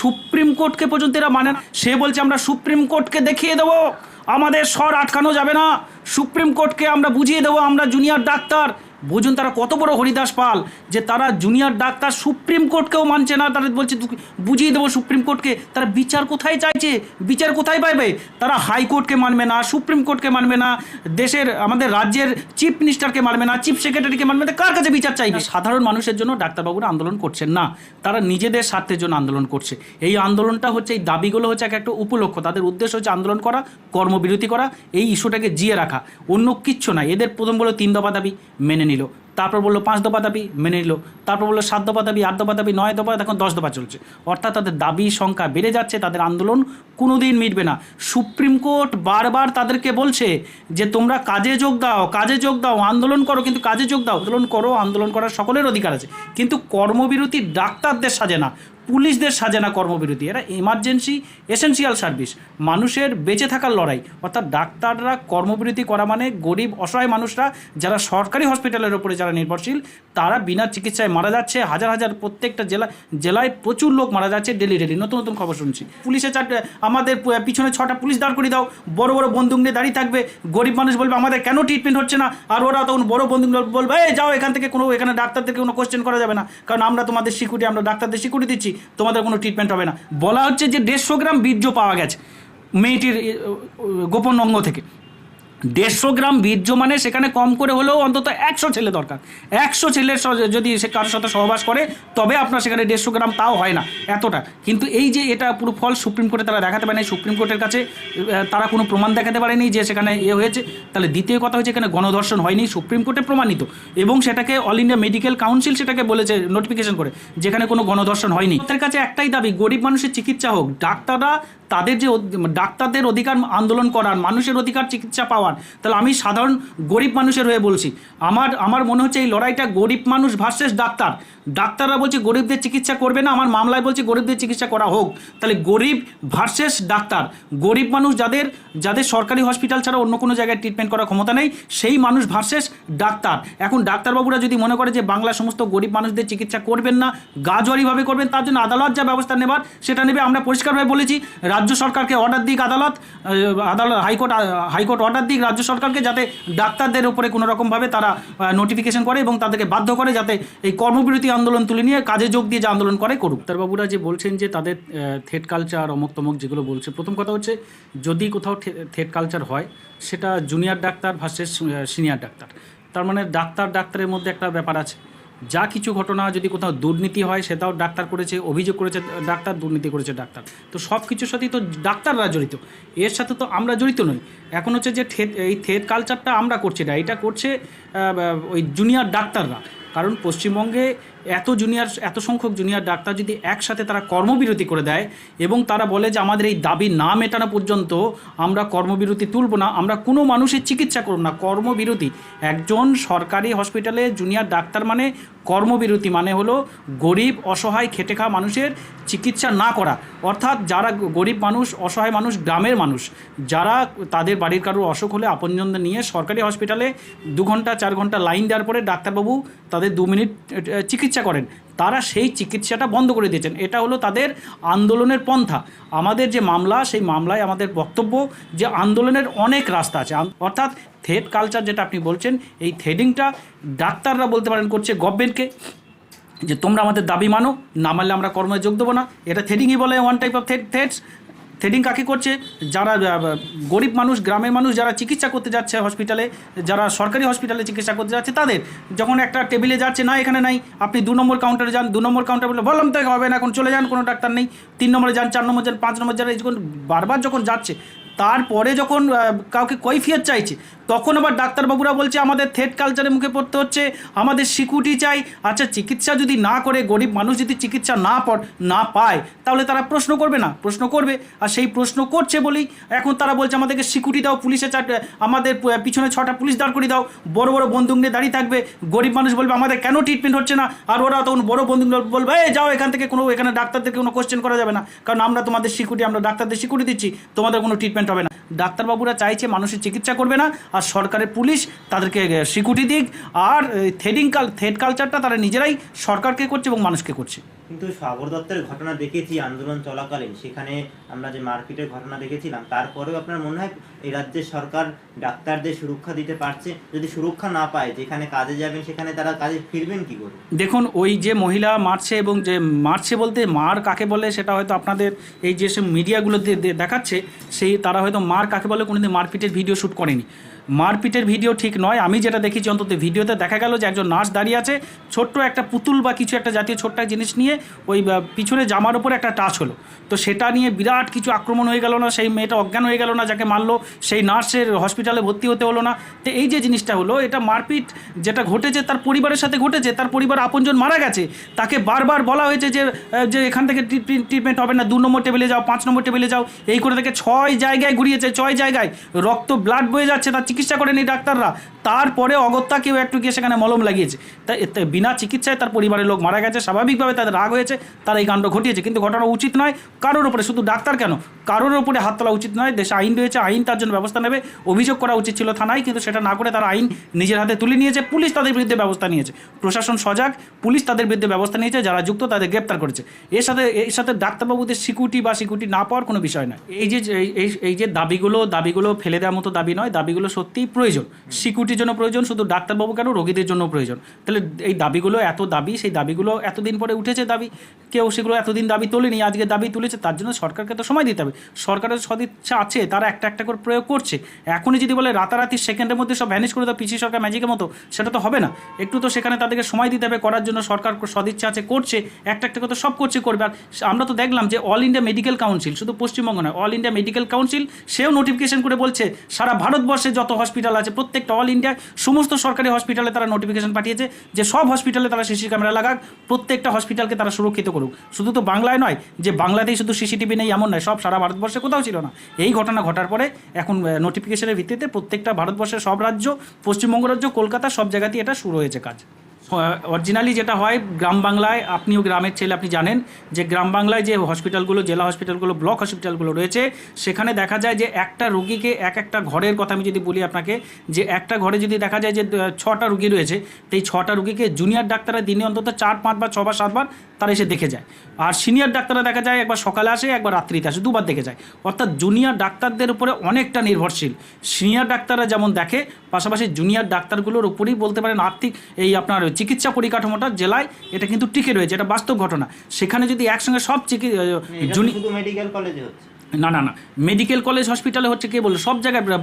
Supreme কোর্টকে পর্যন্ত এরা মানে। সে বলছে, আমরা সুপ্রিম কোর্টকে দেখিয়ে দেবো। আমাদের স্বর আটকানো যাবে না। সুপ্রিম কোর্টকে আমরা বুঝিয়ে দেবো। আমরা জুনিয়র ডাক্তার। বুঝুন তারা কত বড় হরিদাস পাল যে তারা জুনিয়র ডাক্তার সুপ্রিম কোর্টকেও মানছে না তারা বলছে বুঝিয়ে দেবো সুপ্রিম কোর্টকে। তারা বিচার কোথায় চাইছে? বিচার কোথায় পাইবে? তারা হাইকোর্টকে মানবে না, সুপ্রিম কোর্টকে মানবে না, দেশের, আমাদের রাজ্যের চিফ মিনিস্টারকে মানবে না, চিফ সেক্রেটারিকে মানবে না কার কাছে বিচার চাইবে? সাধারণ মানুষের জন্য ডাক্তারবাবুরা আন্দোলন করছেন না। তারা নিজেদের স্বার্থের জন্য আন্দোলন করছে। এই আন্দোলনটা হচ্ছে, এই দাবিগুলো হচ্ছে এক একটা উপলক্ষ। তাদের উদ্দেশ্য হচ্ছে আন্দোলন করা, কর্মবিরতি করা, এই ইস্যুটাকে জিয়ে রাখা। অন্য কিচ্ছু নাই এদের প্রথম বলো তিন দফা দাবি, মেনে নিল। তারপর বলল, পাঁচ দফা দাবি মেনে নিল। তারপর বলল, সাত দফা দাবি, আট দফা দাবি, নয় দফা, এখন দশ দফা চলছে। অর্থাৎ তাদের দাবি সংখ্যা বেড়ে যাচ্ছে, তাদের আন্দোলন কোনো দিন মিটবে না। সুপ্রিম কোর্ট বারবার তাদেরকে বলছে যে, তোমরা কাজে যোগ দাও, কাজে যোগ দাও, আন্দোলন করো, কিন্তু কাজে যোগ দাও, আন্দোলন করো, আন্দোলন করার সকলের অধিকার আছে। কিন্তু কর্মবিরতি ডাক্তারদের সাজে না। পুলিশদের সাজে না কর্মবিরতি, এরা এমার্জেন্সি এসেনশিয়াল সার্ভিস মানুষের বেঁচে থাকার লড়াই। অর্থাৎ ডাক্তাররা কর্মবিরতি করা মানে গরিব, অসহায় মানুষরা যারা সরকারি হসপিটালের উপরে যারা নির্ভরশীল, তারা বিনা চিকিৎসায় মারা যাচ্ছে। হাজার হাজার প্রত্যেকটা জেলা, জেলায় প্রচুর লোক মারা যাচ্ছে ডেলি ডেলি নতুন নতুন খবর শুনছি। পুলিশের চারটে, আমাদের পিছনে ছটা পুলিশ দাঁড় করে দাও। বড় বড় বন্দুক নিয়ে দাঁড়িয়ে থাকবে। গরিব মানুষ বলবে, আমাদের কেন ট্রিটমেন্ট হচ্ছে না? আর ওরা তখন বড় বন্দুক বলবে, এই যাও এখান থেকে কোনো, এখানে ডাক্তারদেরকে কোনো কোশ্চেন করা যাবে না। কারণ আমরা তোমাদের সিকিউরিটি আমরা ডাক্তারদের সিকিউরিটি দিচ্ছি। তোমাদের কোনো ট্রিটমেন্ট হবে না। বলা হচ্ছে যে দেড়শো গ্রাম বীর্য পাওয়া গেছে। মেয়েটির গোপন অঙ্গ থেকে। দেড়শো গ্রাম বীর্য মানে সেখানে কম করে হলেও অন্তত একশো ছেলে দরকার। একশো ছেলের যদি সে কারোর সাথে সহবাস করে, তবে আপনার সেখানে দেড়শো গ্রাম তাও হয় না, এতটা। কিন্তু এই যে এটা পুরো ফল সুপ্রিম কোর্টে তারা দেখাতে পারেনি, সুপ্রিম কোর্টের কাছে তারা কোনো প্রমাণ দেখাতে পারেনি যে সেখানে এ হয়েছে। তাহলে দ্বিতীয় কথা হচ্ছে এখানে গণধর্ষণ হয়নি, সুপ্রিম কোর্টে প্রমাণিত। এবং সেটাকে অল ইন্ডিয়া মেডিকেল কাউন্সিল সেটাকে বলেছে নোটিফিকেশন করে, যেখানে কোনো গণধর্ষণ হয়নি। তার কাছে একটাই দাবি, গরিব মানুষের চিকিৎসা হোক, ডাক্তাররা তাদের যে ডাক্তারদের অধিকার আন্দোলন করার, মানুষের অধিকার চিকিৎসা পাওয়ার তাহলে আমি সাধারণ গরিব মানুষের হয়ে বলছি। আমার আমার মনে হচ্ছে এই লড়াইটা গরিব মানুষ ভার্সেস ডাক্তার। ডাক্তাররা বলছে গরিবদের চিকিৎসা করবে না, আমার মামলায় বলছে গরিবদের চিকিৎসা করা হোক। তাহলে গরিব ভার্সেস ডাক্তার। গরিব মানুষ যাদের যাদের সরকারি হসপিটাল ছাড়া অন্য কোনো জায়গায় ট্রিটমেন্ট করার ক্ষমতা নেই, সেই মানুষ ভার্সেস ডাক্তার। এখন ডাক্তারবাবুরা যদি মনে করে যে বাংলা সমস্ত গরিব মানুষদের চিকিৎসা করবেন না গাজোয়ারিভাবে করবেন, তার জন্য আদালত যা ব্যবস্থা নেবার, সেটা নেবে। আমরা পরিষ্কারভাবে বলেছি, রাজ্য সরকারকে অর্ডার দিক আদালত আদালত, হাইকোর্ট হাইকোর্ট অর্ডার দিক রাজ্য সরকারকে যাতে ডাক্তারদের উপরে কোনো রকমভাবে তারা নোটিফিকেশন করে এবং তাদেরকে বাধ্য করে যাতে এই কর্মবিরতি আন্দোলন তুলে নিয়ে কাজে যোগ দিয়ে যে আন্দোলন করে করুক। ডাক্তারবাবুরা যে বলছেন যে তাদের থেট কালচার অমুক তমুক যেগুলো বলছে, প্রথম কথা হচ্ছে যদি কোথাও থেট কালচার হয়, সেটা junior doctor versus senior doctor. তার মানে ডাক্তার ডাক্তারের মধ্যে একটা ব্যাপার আছে। যা কিছু ঘটনা যদি কোথাও দুর্নীতি হয়, সেটাও ডাক্তার করেছে, অভিযোগ করেছে, ডাক্তার দুর্নীতি করেছে ডাক্তার। তো সব কিছুর সাথেই তো ডাক্তাররা জড়িত। এর সাথে তো আমরা জড়িত নই। এখন হচ্ছে যে থে- এই থেট কালচারটা আমরা করছি না। এটা করছে ওই জুনিয়র ডাক্তাররা। কারণ পশ্চিমবঙ্গে এত জুনিয়র এত সংখ্যক জুনিয়র ডাক্তার যদি একসাথে তারা কর্মবিরতি করে দেয় এবং তারা বলে যে আমাদের এই দাবি না মেটানো পর্যন্ত আমরা কর্মবিরতি তুলব না আমরা কোনো মানুষের চিকিৎসা করব না। কর্মবিরতি। একজন সরকারি হসপিটালে জুনিয়র ডাক্তার মানে কর্মবিরতি মানে হলো গরিব অসহায় খেটে খাওয়া মানুষের চিকিৎসা না করা। অর্থাৎ যারা গরিব মানুষ অসহায় মানুষ গ্রামের মানুষ যারা তাদের বাড়ির কারোর অসুখ হলে আপনজনদের নিয়ে সরকারি হসপিটালে দু ঘণ্টা চার ঘণ্টা লাইন দেওয়ার পরে ডাক্তারবাবু তাদের দু মিনিট আহ, চিকিৎসা করেন। তারা সেই চিকিৎসাটা বন্ধ করে দিয়েছেন। এটা হলো তাদের আন্দোলনের পন্থা। আমাদের যে মামলা, সেই মামলায় আমাদের বক্তব্য যে আন্দোলনের অনেক রাস্তা আছে। অর্থাৎ থেড কালচার যেটা আপনি বলছেন, এই থেডিংটা ডাক্তাররা বলতে পারেন করছে গভর্নমেন্টকে যে তোমরা আমাদের দাবি মানো, না মানলে আমরা কর্মে যোগ দেবো না। এটা থ্রেডিংই বলে one type of threads threading কাকে করছে? যারা গরিব মানুষ, গ্রামের মানুষ যারা চিকিৎসা করতে যাচ্ছে হসপিটালে যারা সরকারি হসপিটালে চিকিৎসা করতে যাচ্ছে, তাদের যখন একটা টেবিলে যাচ্ছে, না, এখানে নাই। আপনি দু নম্বর কাউন্টারে যান, দু নম্বর কাউন্টার বলে বললাম তো হবে না, এখন চলে যান, কোনো ডাক্তার নেই। তিন নম্বরে যান, চার নম্বর যান, পাঁচ নম্বর যান, এই যখন বারবার যখন যাচ্ছে, তারপরে যখন কাউকে কৈফিয়ত চাইছে তখন আবার ডাক্তারবাবুরা বলছে, আমাদের থেট কালচারের মুখে পড়তে হচ্ছে, আমাদের সিকিউরিটি চাই। আচ্ছা চিকিৎসা যদি না করে, গরিব মানুষ যদি চিকিৎসা না পড় না পায়, তাহলে তারা প্রশ্ন করবে না, প্রশ্ন করবে। আর সেই প্রশ্ন করছে বলেই এখন তারা বলছে, আমাদেরকে সিকিউরিটি দাও, পুলিশে আমাদের পিছনে ছটা পুলিশ দাঁড় করে দাও, বড় বড় বন্দুক নিয়ে দাঁড়িয়ে থাকবে। গরিব মানুষ বলবে, আমাদের কেন ট্রিটমেন্ট হচ্ছে না? আর ওরা তখন বড় নিয়ে বলবে, এই যাও এখান থেকে, কোনো এখানে ডাক্তারদেরকে কোনো কোশ্চেন করা যাবে না। কারণ আমরা তোমাদের সিকিউরিটি আমরা ডাক্তারদের সিকিউরিটি দিচ্ছি, তোমাদের কোনো ট্রিটমেন্ট হবে না। ডাক্তারবাবুরা চাইছে মানুষের চিকিৎসা করবে না আর সরকারের পুলিশ তাদেরকে সিকিউরিটি দিক আর থেডিং কাল থেড কালচারটা তারা নিজেরাই সরকারকে করছে এবং মানুষকে করছে। কিন্তু সাগর দত্তের ঘটনা দেখেছি, আন্দোলন চলাকালীন। সেখানে আমরা যে মারপিটের ঘটনা দেখেছিলাম, তারপরেও আপনার মনে হয় এই রাজ্যের সরকার ডাক্তারদের সুরক্ষা দিতে পারছে? যদি সুরক্ষা না পায়, যেখানে কাজে যাবেন, সেখানে তারা কাজে ফিরবেন কি করে? দেখুন, ওই যে মহিলা মারছে এবং যে মারছে বলতে মার কাকে বলে, সেটা হয়তো আপনাদের এই যে সব মিডিয়াগুলো দেখাচ্ছে, সেই তারা হয়তো মার কাকে বলে কোনোদিন মারপিটের ভিডিও শ্যুট করেনি। মারপিটের ভিডিও ঠিক নয়, আমি যেটা দেখেছি অন্তত ভিডিওতে দেখা গেল যে একজন নার্স দাঁড়িয়ে আছে, ছোট্ট একটা পুতুল বা কিছু একটা জাতীয় ছোট্ট জিনিস নিয়ে ওই পিছনে জামার উপর একটা টাচ হলো। তো সেটা নিয়ে বিরাট কিছু আক্রমণ হয়ে গেল না, সেই মেয়েটা অজ্ঞান হয়ে গেল না, যাকে মারলো, সেই নার্সের হসপিটালে ভর্তি হতে হলো না। তো এই যে জিনিসটা হলো, এটা মারপিট যেটা ঘটেছে, তার পরিবারের সাথে ঘটেছে, তার পরিবার আপনজন মারা গেছে, তাকে বারবার বলা হয়েছে যে যে এখান থেকে ট্রিটমেন্ট হবে না, দু নম্বর টেবিলে যাও, পাঁচ নম্বর টেবিলে যাও, এই করে থেকে ছয় জায়গায় ঘুরিয়েছে, ছয় জায়গায়। রক্ত ব্লাড বয়ে যাচ্ছে, তার চিকিৎসা করেনি ডাক্তাররা। তারপরে অগত্যা কেউ একটু গিয়ে সেখানে মলম লাগিয়েছে। তা বিনা চিকিৎসায় তার পরিবারের লোক মারা গেছে, স্বাভাবিকভাবে তাদের রাগ হয়েছে, তারা এই কাণ্ড ঘটিয়েছে। কিন্তু ঘটনা উচিত নয় কারোর উপরে। শুধু ডাক্তার কেন? কারোর উপরে হাত তোলা উচিত নয়। দেশে আইন রয়েছে, আইন তার জন্য ব্যবস্থা নেবে। অভিযোগ করা উচিত ছিল থানায়, কিন্তু সেটা না করে তারা আইন নিজের হাতে তুলে নিয়েছে। পুলিশ তাদের বিরুদ্ধে ব্যবস্থা নিয়েছে। প্রশাসন সজাগ, পুলিশ তাদের বিরুদ্ধে ব্যবস্থা নিয়েছে, যারা যুক্ত তাদের গ্রেপ্তার করেছে। এর সাথে এর সাথে ডাক্তারবাবুদের সিকিউরিটি বা সিকিউরিটি না পাওয়ার কোনো বিষয় নয়। এই যে এই যে দাবিগুলো দাবিগুলো ফেলে দেওয়ার মতো দাবি নয়, দাবিগুলো সত্যিই প্রয়োজন। সিকিউরিটির জন্য প্রয়োজন, শুধু ডাক্তারবাবু কেন? রোগীদের জন্য প্রয়োজন। তাহলে এই দাবিগুলো, এত দাবি, সেই দাবিগুলো এতদিন পরে উঠেছে দাবি কেউ সেগুলো এতদিন দাবি তোলেনি, আজকে দাবি তুলেছে, তার জন্য সরকারকে তো সময় দিতে হবে। সরকারের সদিচ্ছা আছে, তারা একটা একটা করে প্রয়োগ করছে। এখনই যদি বলে রাতারাতি সেকেন্ডের মধ্যে সব ভ্যানিশ করে দাও, পিসি সরকার ম্যাজিকের মতো, সেটা তো হবে না। একটু তো সেখানে তাদেরকে সময় দিতে হবে, করার জন্য সরকার সদিচ্ছা আছে, করছে, একটা একটা করে সব করছে, করবে। আর আমরা তো দেখলাম যে অল ইন্ডিয়া মেডিকেল কাউন্সিল শুধু পশ্চিমবঙ্গ নয় অল ইন্ডিয়া মেডিকেল কাউন্সিল সেও নোটিফিকেশন করে বলছে, সারা ভারতবর্ষে যত হসপিটাল আছে, প্রত্যেকটা অল ইন্ডিয়া সমস্ত সরকারি হসপিটালে তারা নোটিফিকেশন পাঠিয়েছে, যে সব হসপিটালে তারা সিসি ক্যামেরা লাগাক, প্রত্যেকটা হসপিটালকে তারা সুরক্ষিত করুক। শুধু তো বাংলায় নয়, যে বাংলাতেই শুধু সিসিটিভি নেই, এমন নয়, সব সারা ভারতবর্ষে কোথাও ছিল না। এই ঘটনা ঘটার পরে এখন নোটিফিকেশনের ভিত্তিতে প্রত্যেকটা ভারতবর্ষের সব রাজ্য, পশ্চিমবঙ্গ রাজ্য, কলকাতা সব জায়গাতেই এটা শুরু হয়েছে কাজ। অরিজিনালি যেটা হয়, গ্রাম বাংলায়, আপনিও গ্রামের ছেলে, আপনি জানেন যে গ্রাম বাংলায় যে হসপিটালগুলো জেলা হসপিটালগুলো ব্লক হসপিটালগুলো রয়েছে, সেখানে দেখা যায় যে একটা রুগীকে এক একটা ঘরের কথা আমি যদি বলি আপনাকে, যে একটা ঘরে যদি দেখা যায় যে ছটা রুগী রয়েছে এই ছটা রুগীকে জুনিয়র ডাক্তাররা দিনে অন্তত চার পাঁচবার ছবার সাতবার তারা এসে দেখে যায়। আর সিনিয়র ডাক্তাররা দেখা যায় একবার সকালে আসে, একবার রাত্রিতে আসে, দুবার দেখে যায়। অর্থাৎ জুনিয়র ডাক্তারদের উপরে অনেকটা নির্ভরশীল। সিনিয়র ডাক্তাররা যেমন দেখে, পাশাপাশি জুনিয়র ডাক্তারগুলোর উপরেই বলতে পারেন আর্থিক এই আপনার চিকিৎসা পরিকাঠামোটা জেলায় এটা কিন্তু টিকে রয়েছে এটা বাস্তব ঘটনা। সেখানে যদি একসঙ্গে সব চিকিৎসা মেডিকেল কলেজে হচ্ছে। না না না। মেডিকেল কলেজ হসপিটালে হচ্ছে কে বলল? সব জায়গায়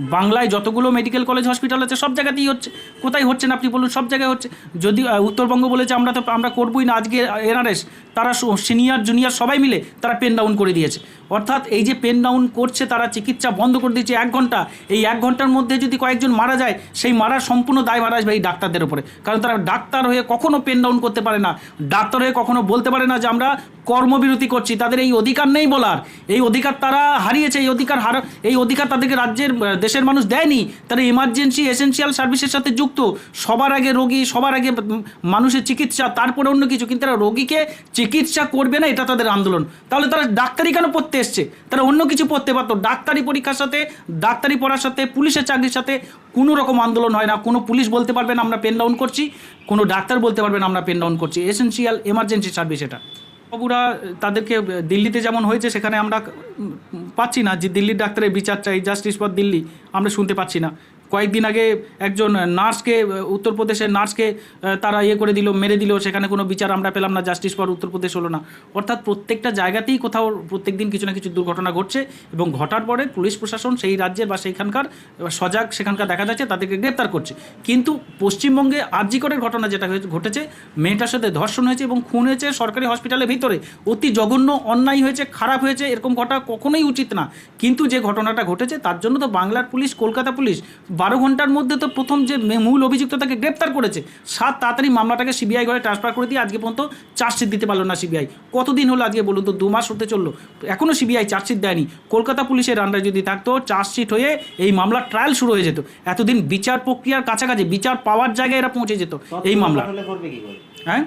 বাংলায় যতগুলো মেডিকেল কলেজ হসপিটাল আছে, সব জায়গাতেই হচ্ছে। কোথায় হচ্ছে না, আপনি বলুন, সব জায়গায় হচ্ছে। যদি উত্তরবঙ্গ বলেছে, আমরা তো, আমরা করবোই না। আজকে এনআরএস, তারা সিনিয়র জুনিয়র সবাই মিলে তারা পেন ডাউন করে দিয়েছে। অর্থাৎ এই যে পেন ডাউন করছে, তারা চিকিৎসা বন্ধ করে দিয়েছে এক ঘণ্টা। এই এক ঘণ্টার মধ্যে যদি কয়েকজন মারা যায়, সেই মারার সম্পূর্ণ দায় মারা আসবে এই ডাক্তারদের উপরে। কারণ তারা ডাক্তার হয়ে কখনো পেন ডাউন করতে পারে না। ডাক্তার হয়ে কখনো বলতে পারে না যে, আমরা কর্মবিরতি করছি। তাদের এই অধিকার নেই বলার। এই অধিকার তারা হারিয়েছে, এই অধিকার হারা, এই অধিকার তাদেরকে রাজ্যের দেশের মানুষ দেয়নি। তারা ইমার্জেন্সি এসেনশিয়াল সার্ভিসের সাথে যুক্ত। সবার আগে রোগী, সবার আগে মানুষের চিকিৎসা, তারপরে অন্য কিছু। কিন্তু তারা রোগীকে চিকিৎসা করবে না, এটা তাদের আন্দোলন। তাহলে তারা ডাক্তারি কেন পড়তে এসছে? তারা অন্য কিছু পড়তে পারতো। ডাক্তারি পরীক্ষার সাথে, ডাক্তারি পড়ার সাথে, পুলিশের চাকরির সাথে কোনো রকম আন্দোলন হয় না। কোনো পুলিশ বলতে পারবে না, আমরা পেন ডাউন করছি। কোনো ডাক্তার বলতে পারবে না, আমরা পেন ডাউন করছি। এসেনশিয়াল এমার্জেন্সি সার্ভিস এটা। বাবুরা, তাদেরকে দিল্লিতে যেমন হয়েছে, সেখানে আমরা পাচ্ছি না যে দিল্লির ডাক্তারের বিচার চাই, জাস্টিস ফর দিল্লি, আমরা শুনতে পাচ্ছি না। কয়েকদিন আগে একজন নার্সকে, উত্তরপ্রদেশের নার্সকে তারা ইয়ে করে দিল, মেরে দিল, সেখানে কোনো বিচার আমরা পেলাম না, জাস্টিস ফর উত্তরপ্রদেশ হলো না। অর্থাৎ প্রত্যেকটা জায়গাতেই কোথাও প্রত্যেক দিন কিছু না কিছু দুর্ঘটনা ঘটছে এবং ঘটার পরে পুলিশ প্রশাসন সেই রাজ্যের বা সেইখানকার সজাগ সেখানকার দেখা যাচ্ছে, তাদেরকে গ্রেপ্তার করছে। কিন্তু পশ্চিমবঙ্গে আর্যিকরের ঘটনা যেটা হয়েছে- ঘটেছে, মেয়েটার সাথে ধর্ষণ হয়েছে এবং খুন হয়েছে সরকারি হসপিটালের ভিতরে। অতি জঘন্য, অন্যায় হয়েছে, খারাপ হয়েছে, এরকম ঘটা কখনোই উচিত না। কিন্তু যে ঘটনাটা ঘটেছে, তার জন্য তো বাংলার পুলিশ, কলকাতা পুলিশ বারো ঘণ্টার মধ্যে তো প্রথম যে মূল অভিযুক্ত তাকে গ্রেপ্তার করেছে সাত তাড়াতাড়ি মামলাটাকে সিবিআই ঘরে ট্রান্সফার করে দিয়ে আজকে পর্যন্ত চার্জশিট দিতে পারল না সিবিআই। কতদিন হলো আজকে বলুন তো? দু মাস হতে চলল। এখনও সিবিআই চার্জশিট দেয়নি। কলকাতা পুলিশের আন্ডারে যদি থাকতো চার্জশিট হয়ে এই মামলার ট্রায়াল শুরু হয়ে যেত। এতদিন বিচার প্রক্রিয়ার কাছাকাছি বিচার পাওয়ার জায়গায় এরা পৌঁছে যেত এই মামলা। হ্যাঁ?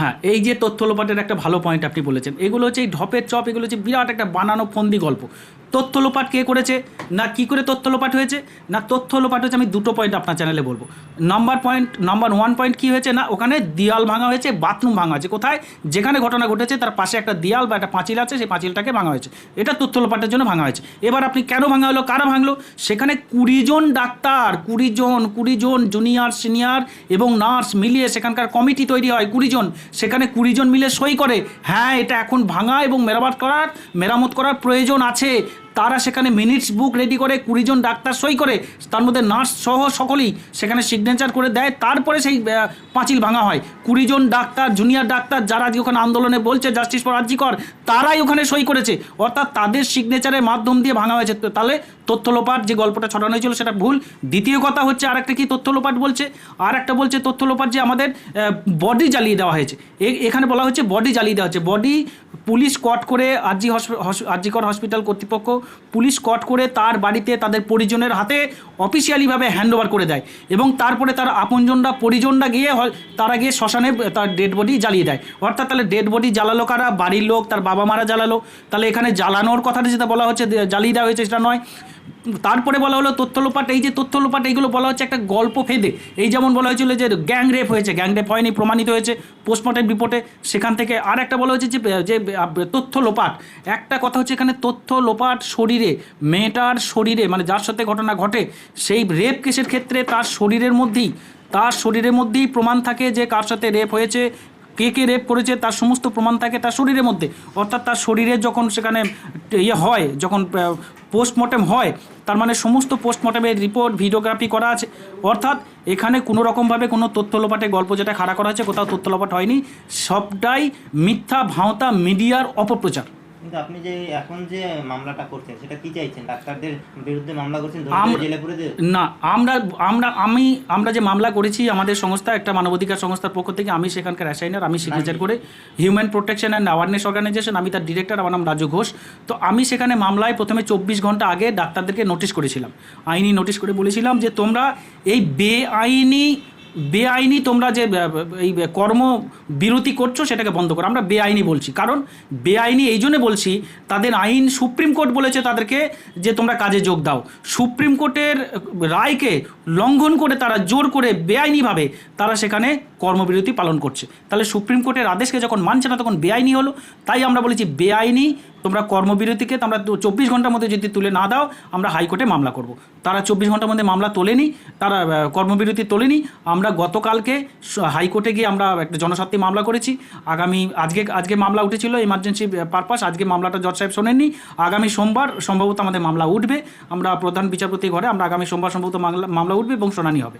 হ্যাঁ এই যে তথ্য লোপাটের একটা ভালো পয়েন্ট আপনি বলেছেন এগুলো হচ্ছে এই ঢপের চপ এগুলো হচ্ছে বিরাট একটা বানানো ফন্দি গল্প। তথ্য লোপাট কে করেছে, না কি করে তথ্য লোপাট হয়েছে, না তথ্য লোপাট হয়েছে, আমি দুটো পয়েন্ট আপনার চ্যানেলে বলব। Number point number one point কী হয়েছে, না ওখানে দেয়াল ভাঙা হয়েছে বাথরুম ভাঙা হয়েছে। কোথায়? যেখানে ঘটনা ঘটেছে, তার পাশে একটা দেয়াল বা একটা পাঁচিল আছে, সেই পাঁচিলটাকে ভাঙা হয়েছে। এটা তথ্য লোপাটের জন্য ভাঙা হয়েছে। এবার আপনি কেন ভাঙা হলো, কারা ভাঙলো? সেখানে কুড়ি জন ডাক্তার, কুড়ি জন কুড়ি জন জুনিয়র সিনিয়র এবং নার্স মিলিয়ে সেখানকার কমিটি তৈরি হয়, কুড়ি জন। সেখানে কুড়ি জন মিলে সই করে। হ্যাঁ এটা এখন ভাঙা এবং মেরামত করার মেরামত করার প্রয়োজন আছে। তারা সেখানে মিনিটস বুক রেডি করে কুড়িজন ডাক্তার সই করে, তার মধ্যে নার্স সহ সকলেই সেখানে সিগনেচার করে দেয়, তারপরে সেই পাঁচিল ভাঙা হয়। কুড়িজন ডাক্তার জুনিয়র ডাক্তার যারা আজকে ওখানে আন্দোলনে বলছে জাস্টিস ফর কর তারাই ওখানে সই করেছে। অর্থাৎ তাদের সিগনেচারের মাধ্যম দিয়ে ভাঙা হয়েছে। তাহলে তথ্য লোপাট যে গল্পটা ছড়ানো হয়েছিল সেটা ভুল। দ্বিতীয় কথা হচ্ছে আর একটা কি তথ্য লোপাট বলছে? আর একটা বলছে তথ্য লোপাট যে আমাদের বডি জ্বালিয়ে দেওয়া হয়েছে। এখানে বলা হচ্ছে বডি জ্বালিয়ে দেওয়া হচ্ছে। বডি পুলিশ কট করে আরজি আরজিকর হসপিটাল কর্তৃপক্ষ পুলিশ কট করে তার বাড়িতে তাদের পরিজনের হাতে অফিসিয়ালিভাবে হ্যান্ডওভার করে দেয় এবং তারপরে তার আপনজনরা, পরিজনরা গিয়ে তারা গিয়ে শ্মশানে তার ডেড বডি জ্বালিয়ে দেয়। অর্থাৎ তাহলে ডেড বডি জ্বালালো কারা? বাড়ির লোক, তার বাবা মারা জ্বালালো। তাহলে এখানে জ্বালানোর কথাটা যেটা বলা হচ্ছে জ্বালিয়ে দেওয়া হয়েছে সেটা নয়। তারপরে বলা হলো তথ্য লোপাট, এই যে তথ্য লোপাট, এইগুলো বলা হচ্ছে একটা গল্প ফেদে। এই যেমন বলা হয়েছিল যে গ্যাং রেপ হয়েছে গ্যাং রেপ হয়নি, প্রমাণিত হয়েছে পোস্টমর্টেম রিপোর্টে। সেখান থেকে আর একটা বলা হয়েছে যে যে তথ্য লোপাট। একটা কথা হচ্ছে এখানে তথ্য লোপাট শরীরে, মেয়েটার শরীরে মানে যার সাথে ঘটনা ঘটে, সেই রেপ কেসের ক্ষেত্রে তার শরীরের মধ্যেই, তার শরীরের মধ্যেই প্রমাণ থাকে যে কার সাথে রেপ হয়েছে, কে কে রেপ করেছে, তার সমস্ত প্রমাণ থাকে তার শরীরের মধ্যে। অর্থাৎ তার শরীরে যখন সেখানে ইয়ে হয়, যখন পোস্টমর্টেম হয় তার মানে সমস্ত পোস্টমর্টমের রিপোর্ট ভিডিওগ্রাফি করা আছে। অর্থাৎ এখানে কোনো রকমভাবে কোনো তথ্য লোপাটে গল্প যেটা খাড়া করা হয়েছে, কোথাও তথ্য লোপাট হয়নি। সবটাই মিথ্যা, ভাঁওতা মিডিয়ার অপপ্রচার। কিন্তু আপনি যে এখন যে মামলাটা করছেন সেটা কি চাইছেন? ডাক্তারদের বিরুদ্ধে মামলা করছেন জেলে পুরে না আমরা আমরা আমি আমরা যে মামলা করেছি আমাদের সংস্থা একটা মানবাধিকার সংস্থার পক্ষ থেকে আমি সেখানকার অ্যাসাইনার আমি সিগনেচার করে human protection and awareness organisation আমি তার ডিরেক্টর আমার নাম রাজু ঘোষ। তো আমি সেখানে মামলায় প্রথমে চব্বিশ ঘণ্টা আগে ডাক্তারদেরকে নোটিশ করেছিলাম। আইনি নোটিশ করে বলেছিলাম যে তোমরা এই বেআইনি বেআইনি তোমরা যে এই কর্ম বিরতি করছ সেটাকে বন্ধ করো। আমরা বেআইনি বলছি। কারণ বেআইনি এই জন্যে বলছি, তাদের আইন সুপ্রিম কোর্ট বলেছে তাদেরকে যে তোমরা কাজে যোগ দাও। সুপ্রিম কোর্টের রায়কে লঙ্ঘন করে তারা জোর করে বেআইনিভাবে তারা সেখানে কর্মবিরতি পালন করছে। তাহলে সুপ্রিম কোর্টের আদেশকে যখন মানছে না তখন বেআইনি হলো। তাই আমরা বলেছি বেআইনি তোমরা কর্মবিরতিকে তোমরা চব্বিশ ঘণ্টার মধ্যে যদি তুলে না দাও, আমরা হাইকোর্টে মামলা করব। তারা চব্বিশ ঘণ্টার মধ্যে মামলা তোলেনি, তারা কর্মবিরতি তোলেনি। আমরা গতকালকে হাইকোর্টে গিয়ে আমরা একটা জনস্বার্থে মামলা করেছি। আগামী, আজকে আজকে মামলা উঠেছিল এমার্জেন্সি পারপাস আজকে মামলাটা জজ সাহেব শোনেননি। আগামী সোমবার সম্ভবত আমাদের মামলা উঠবে। আমরা প্রধান বিচারপতি ঘরে আমরা আগামী সোমবার সম্ভবত মামলা উঠবে এবং শুনানি হবে।